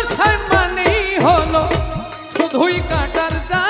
ভালোবাসার মানেই হলো শুধুই কাটার জ্বালা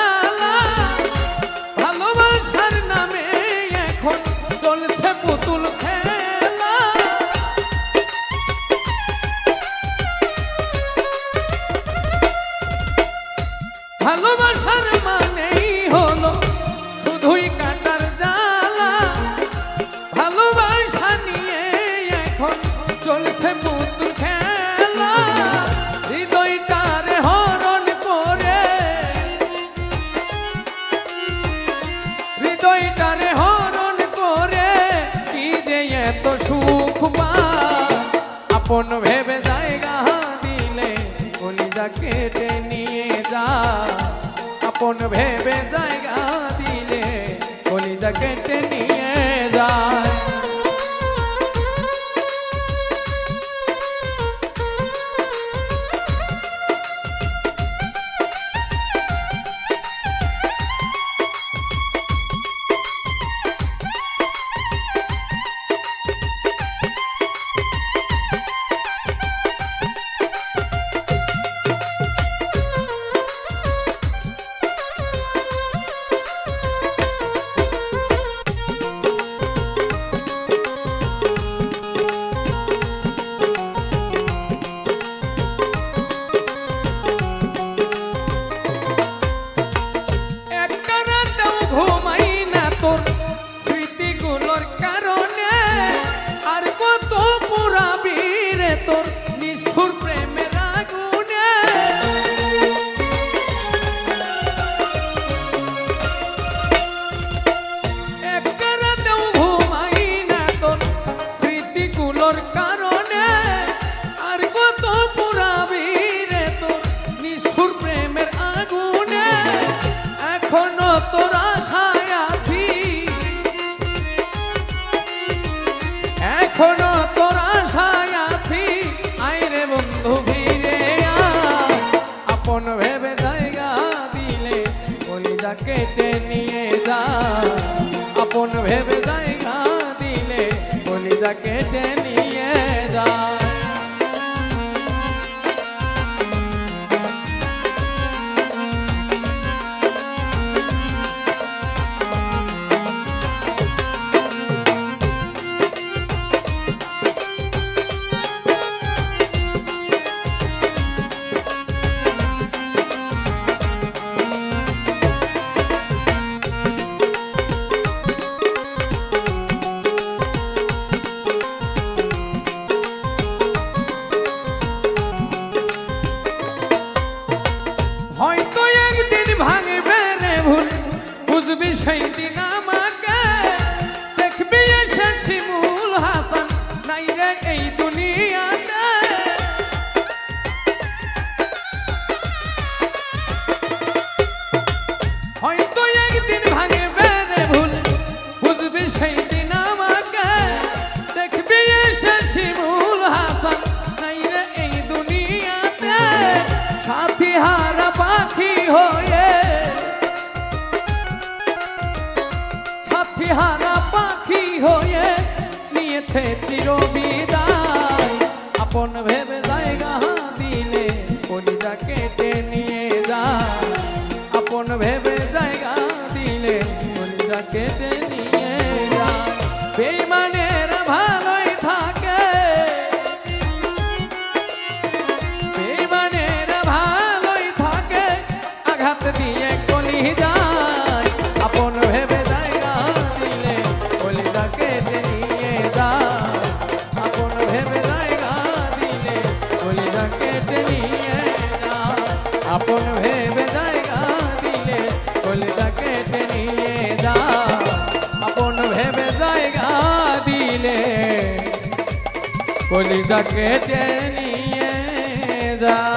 সুখ পায় আপন ভেবে জায়গা দিলে কলিজা কেটে নিয়ে যা। আপন ভেবে জায়গা দিলে কলিজা কেটে নিয়ে যায় কলিজা কেটে নাই রে এই দুনিয়াতে। হয়তো একদিন ভাঙবে রে ভুল, বুঝবি সেই দিন আমাকে। দেখবি এসে শিমুল হাসান, নাই রে এই দুনিয়াতে। সাথী হারা পাখি হয়ে, সাথী হারা সে চিরবিদায়। আপন ভেবে জায়গা দিলে কলিজা কেটে নি কলিজাকে নিয়ে যা